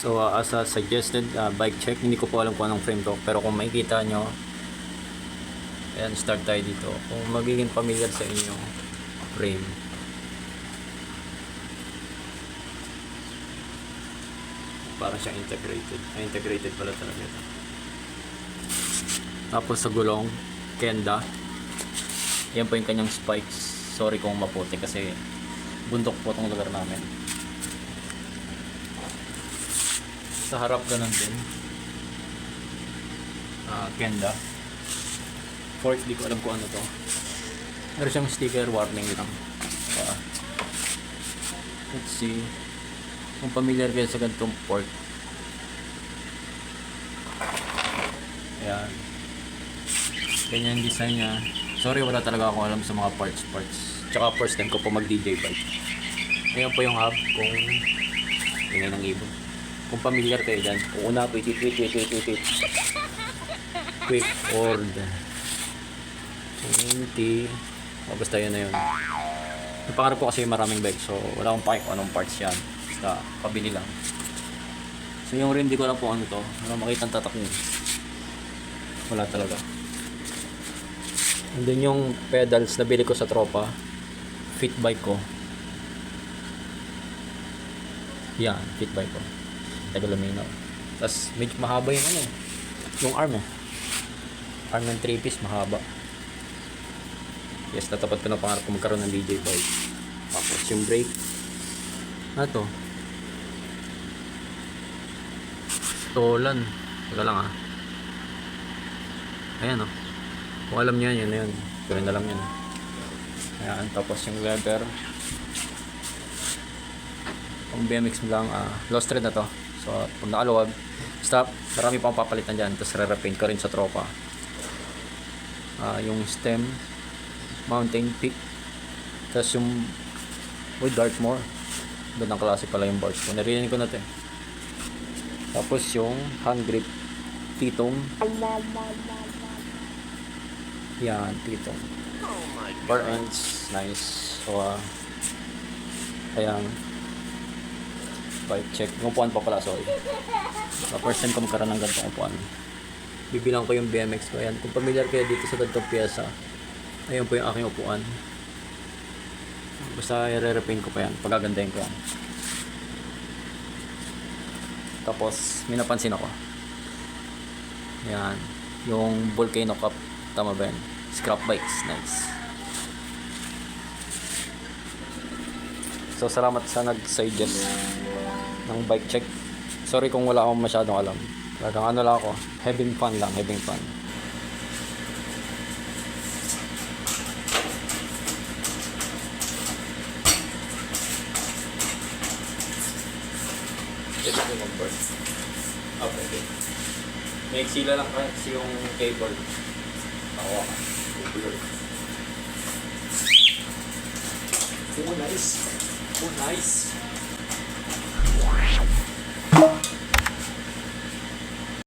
So uh, as a suggested uh, bike check, hindi ko po alam kung anong frame to. Pero kung makikita nyo, ayan, start tayo dito. Kung magiging familiar sa inyo, frame. Para siyang integrated. Ay, integrated pala talaga ito. Tapos sa gulong, Kenda. Yan po yung kanyang spikes. Sorry kung maputi kasi bundok po itong lugar namin. Sa harap ganun din. Ah, Kenda. Fork, di ko alam kung ano to. Meron siyang sticker warning lang. Ah. let's see. Kung familiar kayo sa ganitong fork. Ayan. Ganyan design niya. Sorry, wala talaga ako alam sa mga parts parts. Tsaka first time ko po mag DJ bike. Ayan po yung hub kung ingay ng ibon. Kung familiar kayo dyan, una po, wait, wait, wait, wait, wait. Quick order. 20. O, basta yun na yun. Napangarap ko kasi maraming bike, so wala akong pake anong parts yan. Basta, pabili lang. So yung rim, di ko alam kung ano to. Wala makita ang tatak niya. Wala talaga. And then yung pedals na bili ko sa tropa, fit bike ko. Yan, fit bike ko. Tagaluminaw. Tapos medyo mahaba yung ano. Yung arm eh. Arm ng 3 piece mahaba. Yes, natapat ko na pangarap ko magkaroon ng DJ bike. Tapos yung brake. Ano to? Stolen. Teka lang ah. Ayan oh. Kung alam niyo yan, yun na yun. Pero na alam yun. Ayan, tapos yung leather. Kung BMX mo lang, ah, lost thread na to. So, pag nakaluwag, stop. Marami pang papalitan dyan. Tapos re-repaint ko rin sa tropa. Ah, yung stem, mountain peak. Tapos yung, uy, Dartmoor. Gandang klase pala yung bars ko. Narinig ko na to eh. Tapos yung hand grip, titong. Yan, titong. Bar ends, nice. So, ah, ayan. Bike check. Yung upuan pa pala, sorry. Sa first time ko magkaroon ng ganitong upuan. Bibilang ko yung BMX ko. Ayan. Kung familiar kayo dito sa ganitong pyesa, ayun po yung aking upuan. Basta i-repaint ko pa yan. Pagagandahin ko yan. Tapos, may napansin ako. Ayan. Yung volcano cup. Tama ba yan? Scrap bikes. Nice. So, salamat sa nag-suggest ng bike check. Sorry kung wala akong masyadong alam. Talagang ano lang ako. Having fun lang. Having fun. Ito yung. Okay, okay. May sila lang kasi yung cable. Tawa ka. Oh, nice. Oh, nice.